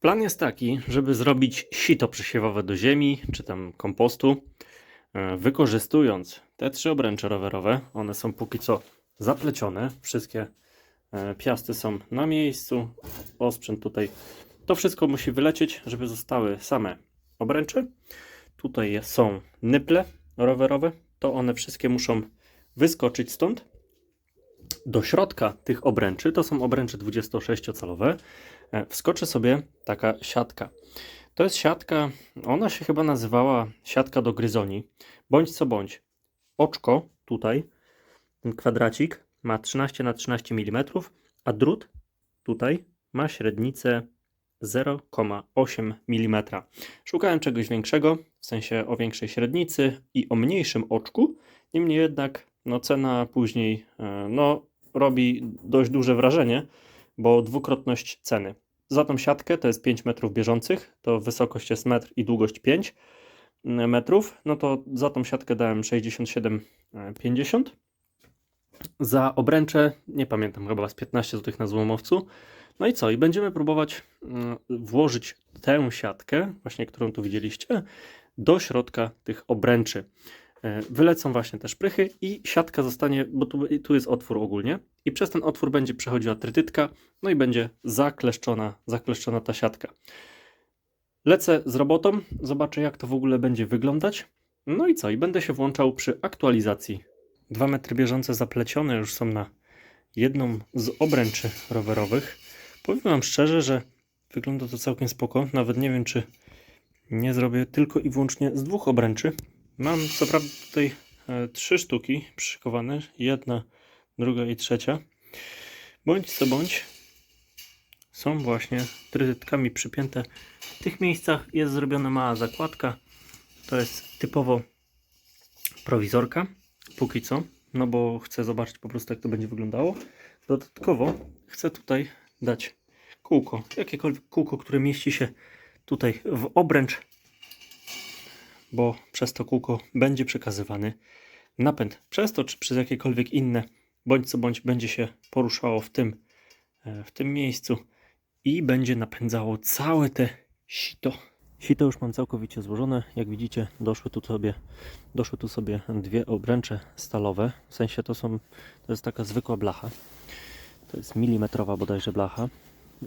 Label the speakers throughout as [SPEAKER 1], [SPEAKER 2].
[SPEAKER 1] Plan jest taki, żeby zrobić sito przesiewowe do ziemi, czy tam kompostu, e, wykorzystując te trzy obręcze rowerowe. One są póki co zaplecione, wszystkie e, piasty są na miejscu, osprzęt tutaj. To wszystko musi wylecieć, żeby zostały same obręcze. Tutaj są nyple rowerowe, to one wszystkie muszą wyskoczyć stąd. Do środka tych obręczy, to są obręcze 26-calowe, e, wskoczy sobie taka siatka. To jest siatka, ona się chyba nazywała siatka do gryzoni, bądź co bądź. Oczko tutaj, ten kwadracik ma 13 na 13 mm, a drut tutaj ma średnicę 0,8 mm. Szukałem czegoś większego, w sensie o większej średnicy i o mniejszym oczku. Niemniej jednak no, cena później e, no, robi dość duże wrażenie, bo dwukrotność ceny. Za tą siatkę to jest 5 metrów bieżących, to wysokość jest metr i długość 5 metrów, no to za tą siatkę dałem 67,50. Za obręcze, nie pamiętam, chyba z 15 zł na złomowcu. No i co? I będziemy próbować mm, włożyć tę siatkę, właśnie którą tu widzieliście, do środka tych obręczy. E, Wylecą właśnie te szprychy i siatka zostanie, bo tu, tu jest otwór ogólnie, i przez ten otwór będzie przechodziła trytytka, no i będzie zakleszczona, zakleszczona ta siatka. Lecę z robotą, zobaczę jak to w ogóle będzie wyglądać. No i co? I będę się włączał przy aktualizacji. Dwa metry bieżące zaplecione już są na jedną z obręczy rowerowych. Powiem Wam szczerze, że wygląda to całkiem spoko. Nawet nie wiem, czy nie zrobię tylko i wyłącznie z dwóch obręczy. Mam co prawda tutaj e, trzy sztuki przyszykowane. Jedna, druga i trzecia. Bądź co bądź, są właśnie trytytkami przypięte. W tych miejscach jest zrobiona mała zakładka. To jest typowo prowizorka, póki co, no bo chcę zobaczyć po prostu jak to będzie wyglądało. Dodatkowo chcę tutaj dać kółko, jakiekolwiek kółko, które mieści się tutaj w obręcz, bo przez to kółko będzie przekazywany napęd. Przez to, czy przez jakiekolwiek inne, bądź co bądź będzie się poruszało w tym, e, w tym miejscu i będzie napędzało całe te sito. Sito już mam całkowicie złożone. Jak widzicie, doszły tu sobie, doszły tu sobie dwie obręcze stalowe. W sensie to są, to jest taka zwykła blacha. To jest milimetrowa bodajże blacha.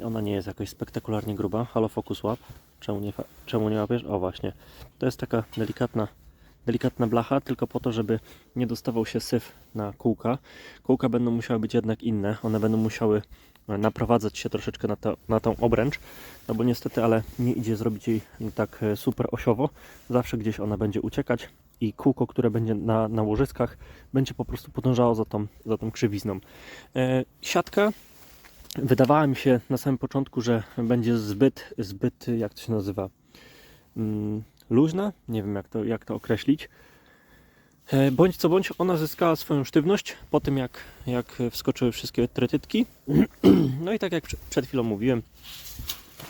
[SPEAKER 1] Ona nie jest jakoś spektakularnie gruba. Halo Focus łap. Czemu nie, czemu nie łapiesz? O właśnie. To jest taka delikatna, delikatna blacha, tylko po to, żeby nie dostawał się syf na kółka. Kółka będą musiały być jednak inne. One będą musiały e, naprowadzać się troszeczkę na, to, na tą obręcz, no bo niestety, ale nie idzie zrobić jej tak e, super osiowo. Zawsze gdzieś ona będzie uciekać i kółko, które będzie na, na łożyskach, będzie po prostu podążało za tą, za tą krzywizną. E, siatka wydawała mi się na samym początku, że będzie zbyt, zbyt, jak to się nazywa, mm, luźna, nie wiem jak to, jak to określić. E, Bądź co bądź, ona zyskała swoją sztywność po tym, jak, jak wskoczyły wszystkie tretytki. No i tak jak prze- przed chwilą mówiłem,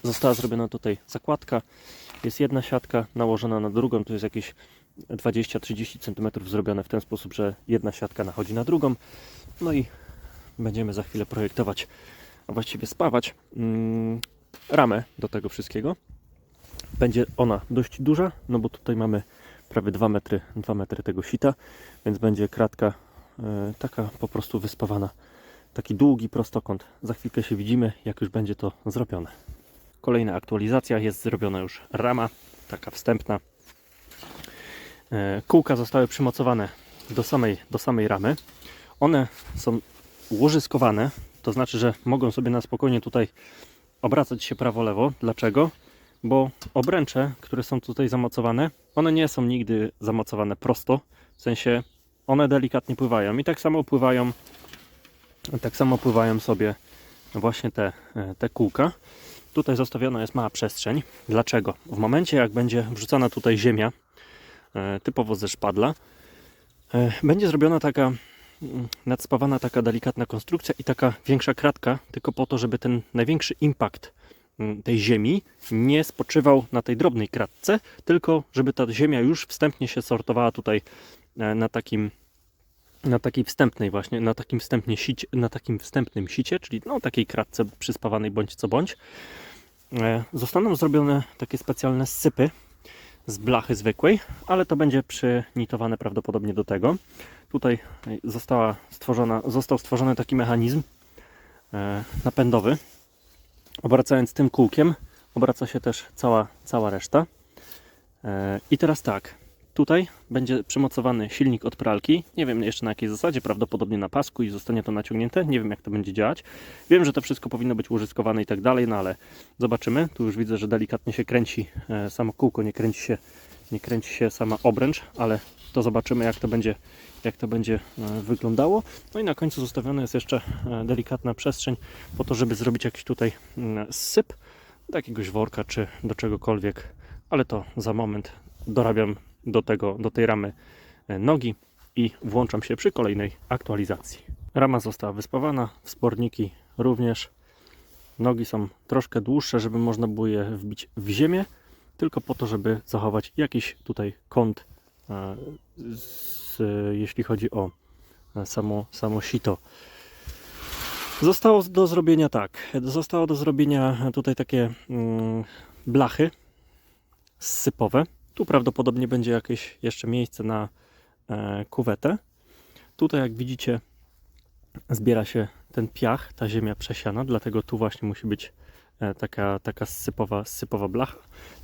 [SPEAKER 1] została zrobiona tutaj zakładka. Jest jedna siatka nałożona na drugą, tu jest jakieś 20-30 cm zrobione w ten sposób, że jedna siatka nachodzi na drugą. No i będziemy za chwilę projektować, a właściwie spawać mm, ramę do tego wszystkiego. Będzie ona dość duża, no bo tutaj mamy prawie 2 metry, 2 metry tego sita, więc będzie kratka e, taka po prostu wyspawana. Taki długi prostokąt. Za chwilkę się widzimy, jak już będzie to zrobione. Kolejna aktualizacja, jest zrobiona już rama, taka wstępna. E, Kółka zostały przymocowane do samej, do samej ramy. One są łożyskowane, to znaczy, że mogą sobie na spokojnie tutaj obracać się prawo-lewo. Dlaczego? Bo obręcze, które są tutaj zamocowane, one nie są nigdy zamocowane prosto, w sensie one delikatnie pływają i tak samo pływają tak samo pływają sobie właśnie te, e, te kółka. Tutaj zostawiona jest mała przestrzeń. Dlaczego? W momencie jak będzie wrzucana tutaj ziemia, e, typowo ze szpadla, e, będzie zrobiona taka nadspawana taka delikatna konstrukcja i taka większa kratka, tylko po to, żeby ten największy impact mm, tej ziemi nie spoczywał na tej drobnej kratce, tylko żeby ta ziemia już wstępnie się sortowała tutaj e, na takim na takiej wstępnej właśnie, na takim wstępnie sicie, na takim wstępnym sicie, czyli no takiej kratce przyspawanej bądź co bądź. E, Zostaną zrobione takie specjalne sypy z blachy zwykłej, ale to będzie przynitowane prawdopodobnie do tego. Tutaj została stworzona, został stworzony taki mechanizm e, napędowy. Obracając tym kółkiem, obraca się też cała, cała reszta. E, I teraz tak, tutaj będzie przymocowany silnik od pralki. Nie wiem jeszcze na jakiej zasadzie, prawdopodobnie na pasku i zostanie to naciągnięte. Nie wiem jak to będzie działać. Wiem, że to wszystko powinno być użyskowane i tak dalej, no ale zobaczymy. Tu już widzę, że delikatnie się kręci e, samo kółko, nie kręci się, nie kręci się sama obręcz, ale to zobaczymy jak to będzie, jak to będzie e, wyglądało. No i na końcu zostawiona jest jeszcze e, delikatna przestrzeń po to, żeby zrobić jakiś tutaj mm, syp do jakiegoś worka czy do czegokolwiek, ale to za moment dorabiam do, tego, do tej ramy e, nogi i włączam się przy kolejnej aktualizacji. Rama została wyspawana, wsporniki również. Nogi są troszkę dłuższe, żeby można było je wbić w ziemię, tylko po to, żeby zachować jakiś tutaj kąt, e, z, jeśli chodzi o e, samo, samo sito. Zostało do zrobienia tak. Zostało do zrobienia tutaj takie mm, blachy sypowe. Tu prawdopodobnie będzie jakieś jeszcze miejsce na e, kuwetę. Tutaj, jak widzicie, zbiera się ten piach, ta ziemia przesiana, dlatego tu właśnie musi być taka, taka sypowa, sypowa blacha.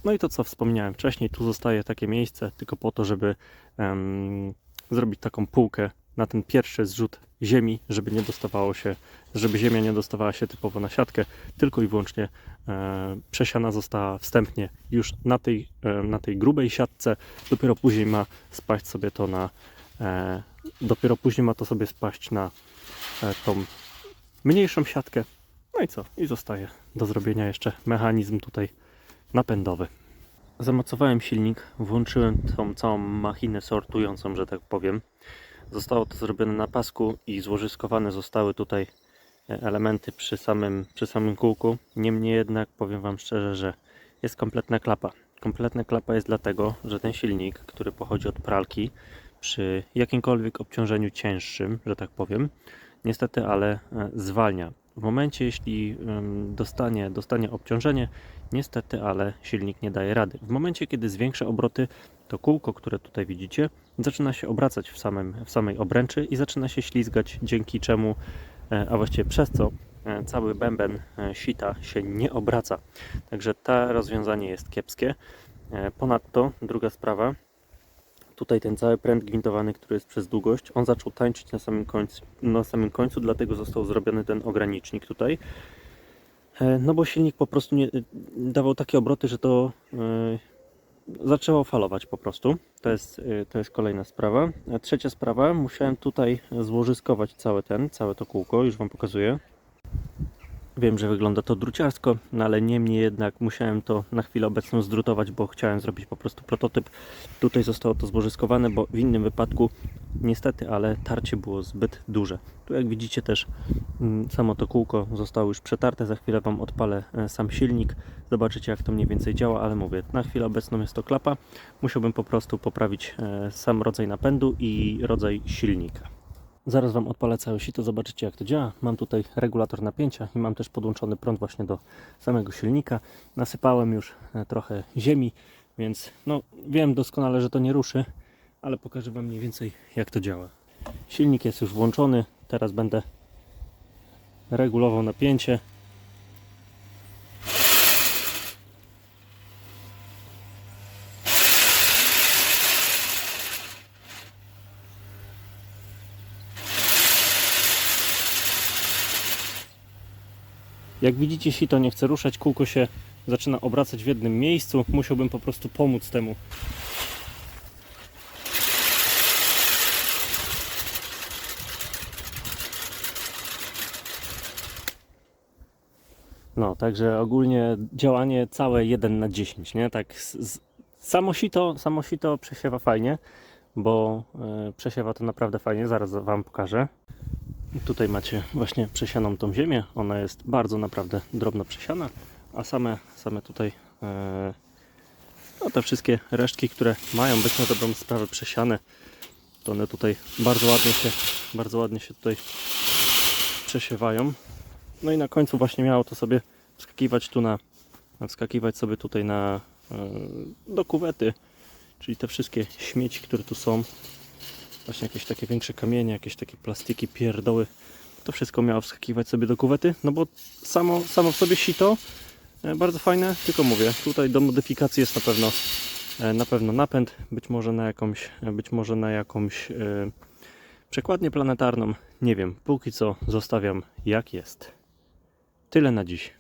[SPEAKER 1] No i to, co wspomniałem wcześniej, tu zostaje takie miejsce tylko po to, żeby em, zrobić taką półkę na ten pierwszy zrzut ziemi, żeby nie dostawało się, żeby ziemia nie dostawała się typowo na siatkę, tylko i wyłącznie e, przesiana została wstępnie już na tej, e, na tej grubej siatce, dopiero później ma spaść sobie to na e, dopiero później ma to sobie spaść na e, tą mniejszą siatkę. No i co? I zostaje do zrobienia jeszcze mechanizm tutaj napędowy. Zamocowałem silnik, włączyłem tą całą machinę sortującą, że tak powiem. Zostało to zrobione na pasku i złożyskowane zostały tutaj e, elementy przy samym, przy samym kółku. Niemniej jednak powiem Wam szczerze, że jest kompletna klapa. Kompletna klapa jest dlatego, że ten silnik, który pochodzi od pralki, przy jakimkolwiek obciążeniu cięższym, że tak powiem, niestety ale e, zwalnia. W momencie, jeśli dostanie, dostanie obciążenie, niestety ale silnik nie daje rady. W momencie, kiedy zwiększa obroty, to kółko, które tutaj widzicie, zaczyna się obracać w, samym, w samej obręczy i zaczyna się ślizgać, dzięki czemu, e, a właściwie przez co e, cały bęben e, sita się nie obraca. Także to rozwiązanie jest kiepskie. Ponadto druga sprawa, tutaj ten cały pręt gwintowany, który jest przez długość, on zaczął tańczyć na samym końcu, na samym końcu dlatego został zrobiony ten ogranicznik tutaj. E, No bo silnik po prostu nie dawał takie obroty, że to e, zaczęło falować po prostu. To jest, e, to jest kolejna sprawa. A trzecia sprawa, musiałem tutaj złożyskować cały ten, całe to kółko, już Wam pokazuję. Wiem, że wygląda to druciarsko, no ale niemniej jednak musiałem to na chwilę obecną zdrutować, bo chciałem zrobić po prostu prototyp. Tutaj zostało to złożyskowane, bo w innym wypadku niestety, ale tarcie było zbyt duże. Tu jak widzicie też mm, samo to kółko zostało już przetarte. Za chwilę Wam odpalę e, sam silnik. Zobaczycie jak to mniej więcej działa, ale mówię, na chwilę obecną jest to klapa. Musiałbym po prostu poprawić e, sam rodzaj napędu i rodzaj silnika. Zaraz Wam odpalę całe sito, zobaczycie jak to działa. Mam tutaj regulator napięcia i mam też podłączony prąd właśnie do samego silnika. Nasypałem już e, trochę ziemi, więc no wiem doskonale, że to nie ruszy, ale pokażę Wam mniej więcej jak to działa. Silnik jest już włączony, teraz będę regulował napięcie. Jak widzicie, sito nie chce ruszać, kółko się zaczyna obracać w jednym miejscu. Musiałbym po prostu pomóc temu. No, także ogólnie działanie całe 1 na 10, nie? Tak, z, samo sito, samo sito przesiewa fajnie, bo e, przesiewa to naprawdę fajnie, zaraz Wam pokażę. Tutaj macie właśnie przesianą tą ziemię. Ona jest bardzo naprawdę drobno przesiana, a same, same tutaj e, no te wszystkie resztki, które mają być na dobrą sprawę przesiane, to one tutaj bardzo ładnie się, bardzo ładnie się tutaj przesiewają. No i na końcu właśnie miało to sobie wskakiwać tu na wskakiwać sobie tutaj na e, do kuwety, czyli te wszystkie śmieci, które tu są, właśnie jakieś takie większe kamienie, jakieś takie plastiki, pierdoły, to wszystko miało wskakiwać sobie do kuwety, no bo samo, samo w sobie sito e, bardzo fajne, tylko mówię, tutaj do modyfikacji jest na pewno e, na pewno napęd, być może na jakąś, być może na jakąś e, przekładnię planetarną, nie wiem, póki co zostawiam jak jest. Tyle na dziś.